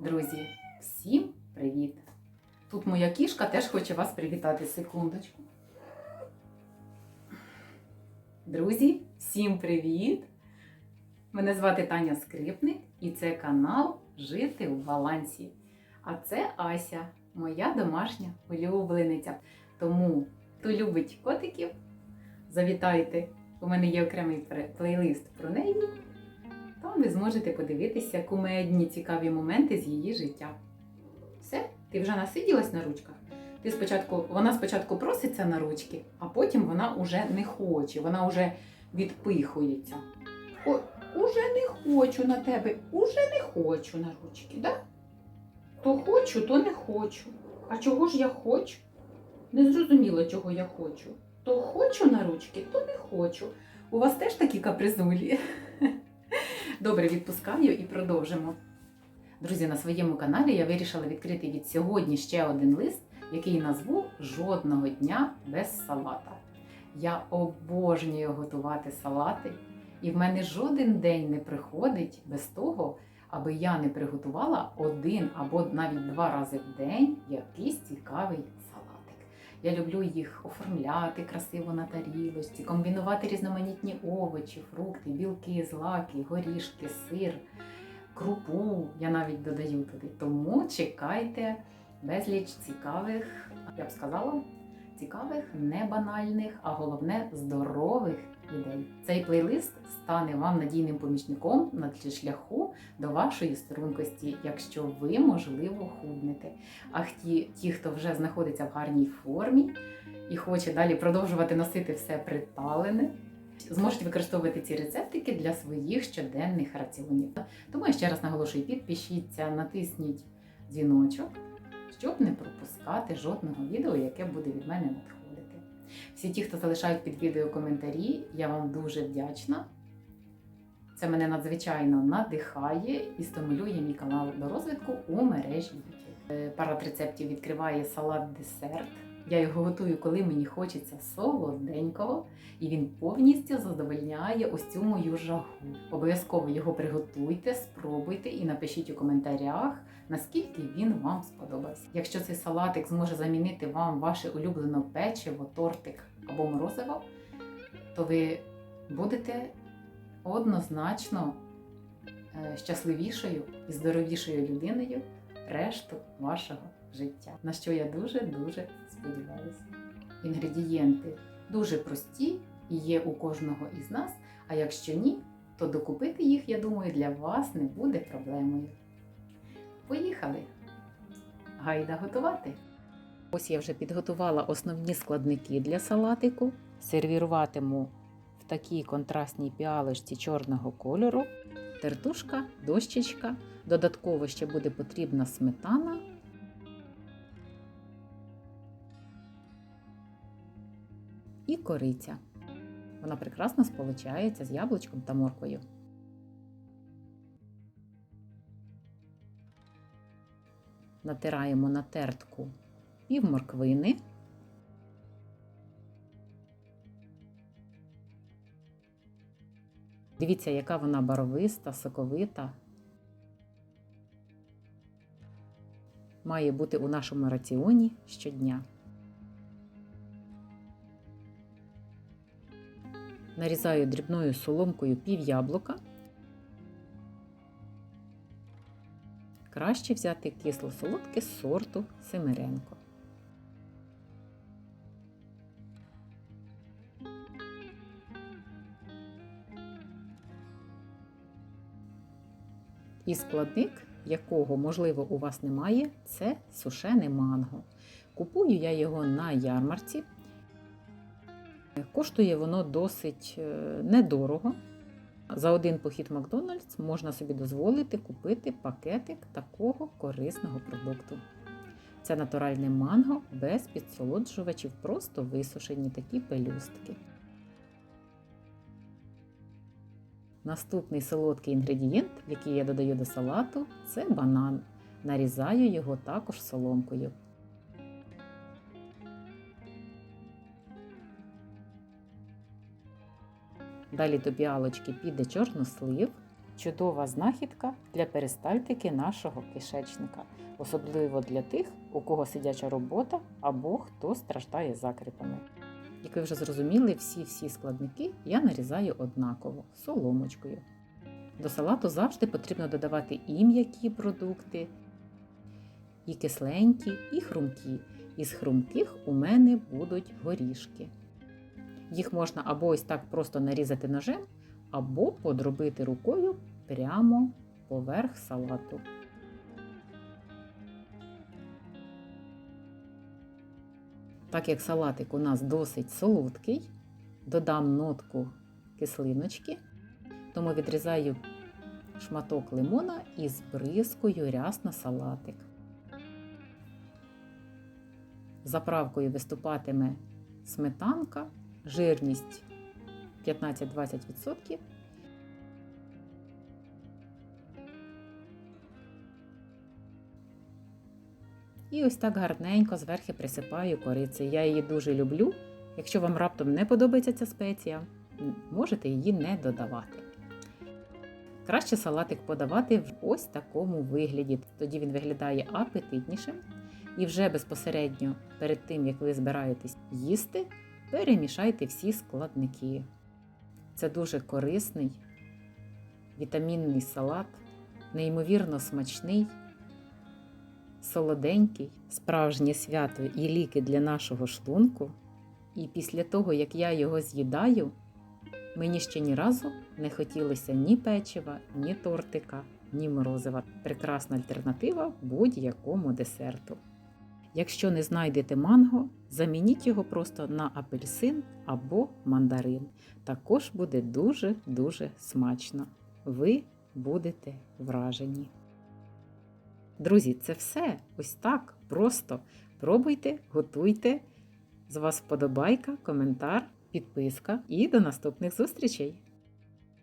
Друзі, всім привіт! Тут моя кішка теж хоче вас привітати. Секундочку. Друзі, всім привіт! Мене звати Таня Скрипник і це канал Жити в балансі. А це Ася, моя домашня улюблениця. Тому, хто любить котиків, завітайте. У мене є окремий плейлист про неї. Зможете подивитися кумедні цікаві моменти з її життя. Все, ти вже насиділась на ручках. Ти спочатку, вона спочатку проситься на ручки, а потім вона уже не хоче, вона вже відпихується. О, уже не хочу на тебе, уже не хочу на ручки, да? То хочу, то не хочу. А чого ж я хочу? Не зрозуміло, чого я хочу. То хочу на ручки, то не хочу. У вас теж такі капризулі? Добре, відпускаю і продовжимо. Друзі, на своєму каналі я вирішила відкрити від сьогодні ще один лист, який назву Жодного дня без салата. Я обожнюю готувати салати, і в мене жоден день не приходить без того, аби я не приготувала один або навіть два рази в день якийсь цікавий. Я люблю їх оформляти красиво на тарілочці, комбінувати різноманітні овочі, фрукти, білки, злаки, горішки, сир, крупу. Я навіть додаю туди. Тому чекайте безліч цікавих, я б сказала, цікавих, не банальних, а головне здорових ідей. Цей плейлист стане вам надійним помічником на шляху до вашої стрункості, якщо ви, можливо, худнете. А ті, хто вже знаходиться в гарній формі і хоче далі продовжувати носити все приталене, зможуть використовувати ці рецептики для своїх щоденних раціонів. Тому я ще раз наголошую, підпишіться, натисніть дзвіночок, щоб не пропускати жодного відео, яке буде від мене надходити. Всі ті, хто залишають під відео коментарі, я вам дуже вдячна. Це мене надзвичайно надихає і стимулює мій канал до розвитку у мережі YouTube. Е, Парад рецептів відкриває салат-десерт. Я його готую, коли мені хочеться солоденького, і він повністю задовольняє ось цю мою жагу. Обов'язково його приготуйте, спробуйте і напишіть у коментарях, наскільки він вам сподобався. Якщо цей салатик зможе замінити вам ваше улюблене печиво, тортик або морозиво, то ви будете однозначно е, щасливішою і здоровішою людиною решту вашого життя. На що я дуже-дуже сподіваюся. Інгредієнти дуже прості і є у кожного із нас, а якщо ні, то докупити їх, я думаю, для вас не буде проблемою. Поїхали! Гайда готувати! Ось я вже підготувала основні складники для салатику. Сервіруватиму в такій контрастній піалочці чорного кольору. Тертушка, дощечка. Додатково ще буде потрібна сметана. І кориця. Вона прекрасно сполучається з яблучком та морквою. Натираємо на тертку пів морквини. Дивіться, яка вона барвиста, соковита. Має бути у нашому раціоні щодня. Нарізаю дрібною соломкою пів яблука. Краще взяти кисло-солодке з сорту Семеренко. І складник, якого, можливо, у вас немає, це сушене манго. Купую я його на ярмарці. Коштує воно досить е, недорого. За один похід Макдональдс можна собі дозволити купити пакетик такого корисного продукту. Це натуральне манго без підсолоджувачів, просто висушені такі пелюстки. Наступний солодкий інгредієнт, який я додаю до салату, це банан. Нарізаю його також соломкою. Далі до піалочки піде чорнослив. чудова знахідка для перистальтики нашого кишечника, особливо для тих, у кого сидяча робота або хто страждає закрипами. Як ви вже зрозуміли, всі-всі складники я нарізаю однаково соломочкою. До салату завжди потрібно додавати і м'які продукти, і кисленькі, і хрумкі. Із хрумких у мене будуть горішки. Їх можна або ось так просто нарізати ножем, або подробити рукою прямо поверх салату. Так як салатик у нас досить солодкий, додам нотку кислиночки, тому відрізаю шматок лимона і збризкую ряс на салатик. Заправкою виступатиме сметанка, жирність 15-20%. І ось так гарненько зверхи присипаю корицею. Я її дуже люблю. Якщо вам раптом не подобається ця спеція, можете її не додавати. Краще салатик подавати в ось такому вигляді. Тоді він виглядає апетитнішим. І вже безпосередньо перед тим, як ви збираєтесь їсти, перемішайте всі складники. Це дуже корисний, вітамінний салат, неймовірно смачний, солоденький, справжнє свято і ліки для нашого шлунку. І після того, як я його з'їдаю, мені ще ні разу не хотілося ні печива, ні тортика, ні морозива. Прекрасна альтернатива будь-якому десерту. Якщо не знайдете манго, замініть його просто на апельсин або мандарин. Також буде дуже-дуже смачно. Ви будете вражені. Друзі, це все ось так просто. Пробуйте, готуйте. З вас вподобайка, коментар, підписка і до наступних зустрічей!